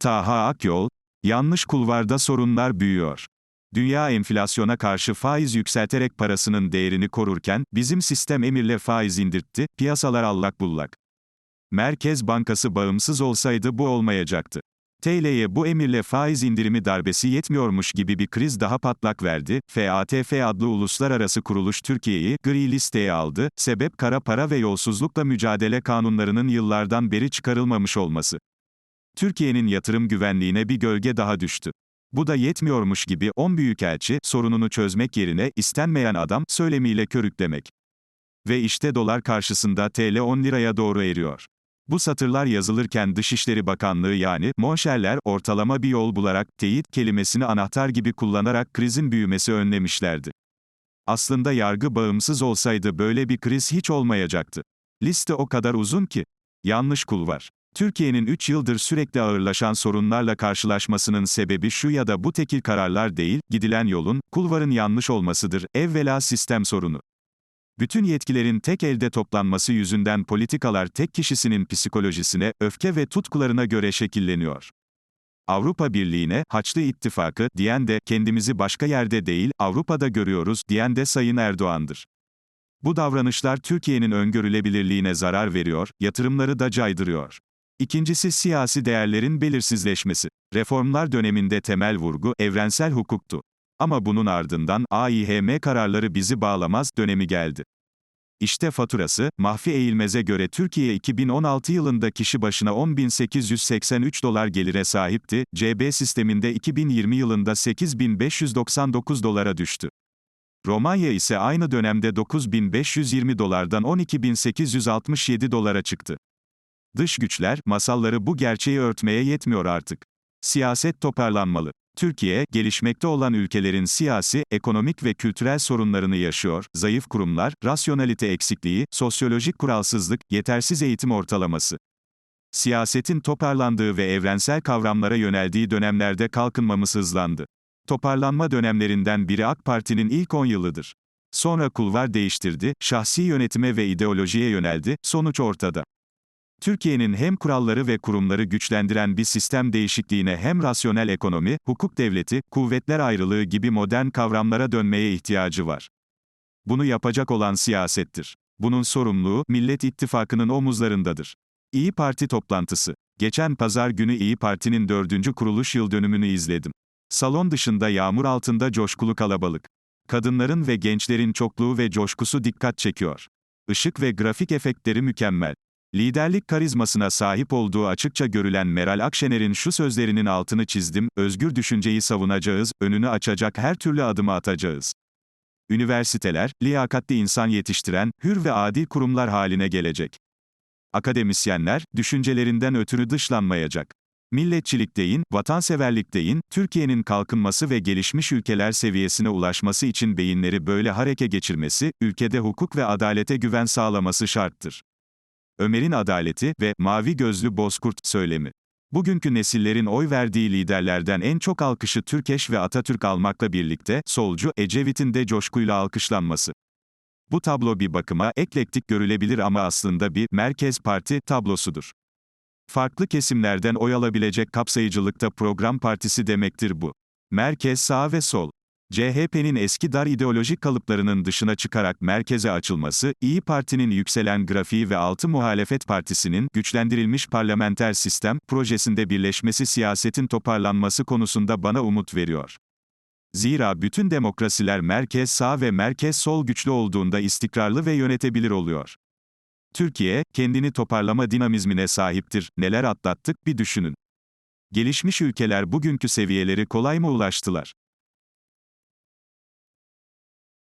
Taha Akyol, yanlış kulvarda sorunlar büyüyor. Dünya enflasyona karşı faiz yükselterek parasının değerini korurken, bizim sistem emirle faiz indirtti, piyasalar allak bullak. Merkez Bankası bağımsız olsaydı bu olmayacaktı. TL'ye bu emirle faiz indirimi darbesi yetmiyormuş gibi bir kriz daha patlak verdi. FATF adlı uluslararası kuruluş Türkiye'yi gri listeye aldı. Sebep kara para ve yolsuzlukla mücadele kanunlarının yıllardan beri çıkarılmamış olması. Türkiye'nin yatırım güvenliğine bir gölge daha düştü. Bu da yetmiyormuş gibi 10 büyükelçi sorununu çözmek yerine istenmeyen adam söylemiyle körüklemek. Ve işte dolar karşısında TL 10 liraya doğru eriyor. Bu satırlar yazılırken Dışişleri Bakanlığı yani Monşerler ortalama bir yol bularak teyit kelimesini anahtar gibi kullanarak krizin büyümesi önlemişlerdi. Aslında yargı bağımsız olsaydı böyle bir kriz hiç olmayacaktı. Liste o kadar uzun ki. Yanlış kulvar. Türkiye'nin 3 yıldır sürekli ağırlaşan sorunlarla karşılaşmasının sebebi şu ya da bu tekil kararlar değil, gidilen yolun, kulvarın yanlış olmasıdır, evvela sistem sorunu. Bütün yetkilerin tek elde toplanması yüzünden politikalar tek kişisinin psikolojisine, öfke ve tutkularına göre şekilleniyor. Avrupa Birliği'ne, Haçlı İttifakı, diyen de, kendimizi başka yerde değil, Avrupa'da görüyoruz, diyen de Sayın Erdoğan'dır. Bu davranışlar Türkiye'nin öngörülebilirliğine zarar veriyor, yatırımları da caydırıyor. İkincisi siyasi değerlerin belirsizleşmesi. Reformlar döneminde temel vurgu, evrensel hukuktu. Ama bunun ardından, AİHM kararları bizi bağlamaz dönemi geldi. İşte faturası, Mahfi Eğilmez'e göre Türkiye 2016 yılında kişi başına 10.883 dolar gelire sahipti, CB sisteminde 2020 yılında 8.599 dolara düştü. Romanya ise aynı dönemde 9.520 dolardan 12.867 dolara çıktı. Dış güçler, masalları bu gerçeği örtmeye yetmiyor artık. Siyaset toparlanmalı. Türkiye, gelişmekte olan ülkelerin siyasi, ekonomik ve kültürel sorunlarını yaşıyor, zayıf kurumlar, rasyonalite eksikliği, sosyolojik kuralsızlık, yetersiz eğitim ortalaması. Siyasetin toparlandığı ve evrensel kavramlara yöneldiği dönemlerde kalkınmamız hızlandı. Toparlanma dönemlerinden biri AK Parti'nin ilk 10 yılıdır. Sonra kulvar değiştirdi, şahsi yönetime ve ideolojiye yöneldi, sonuç ortada. Türkiye'nin hem kuralları ve kurumları güçlendiren bir sistem değişikliğine hem rasyonel ekonomi, hukuk devleti, kuvvetler ayrılığı gibi modern kavramlara dönmeye ihtiyacı var. Bunu yapacak olan siyasettir. Bunun sorumluluğu, Millet İttifakı'nın omuzlarındadır. İyi Parti toplantısı. Geçen pazar günü İyi Parti'nin dördüncü kuruluş yıl dönümünü izledim. Salon dışında yağmur altında coşkulu kalabalık. Kadınların ve gençlerin çokluğu ve coşkusu dikkat çekiyor. Işık ve grafik efektleri mükemmel. Liderlik karizmasına sahip olduğu açıkça görülen Meral Akşener'in şu sözlerinin altını çizdim, özgür düşünceyi savunacağız, önünü açacak her türlü adımı atacağız. Üniversiteler, liyakatli insan yetiştiren, hür ve adil kurumlar haline gelecek. Akademisyenler, düşüncelerinden ötürü dışlanmayacak. Milletçilik deyin, vatanseverlik deyin, Türkiye'nin kalkınması ve gelişmiş ülkeler seviyesine ulaşması için beyinleri böyle hareke geçirmesi, ülkede hukuk ve adalete güven sağlaması şarttır. Ömer'in adaleti ve mavi gözlü bozkurt söylemi. Bugünkü nesillerin oy verdiği liderlerden en çok alkışı Türkeş ve Atatürk almakla birlikte, solcu, Ecevit'in de coşkuyla alkışlanması. Bu tablo bir bakıma eklektik görülebilir ama aslında bir merkez parti tablosudur. Farklı kesimlerden oy alabilecek kapsayıcılıkta program partisi demektir bu. Merkez sağ ve sol. CHP'nin eski dar ideolojik kalıplarının dışına çıkarak merkeze açılması, İyi Parti'nin yükselen grafiği ve altı muhalefet partisinin güçlendirilmiş parlamenter sistem projesinde birleşmesi siyasetin toparlanması konusunda bana umut veriyor. Zira bütün demokrasiler merkez sağ ve merkez sol güçlü olduğunda istikrarlı ve yönetebilir oluyor. Türkiye, kendini toparlama dinamizmine sahiptir, neler atlattık bir düşünün. Gelişmiş ülkeler bugünkü seviyeleri kolay mı ulaştılar?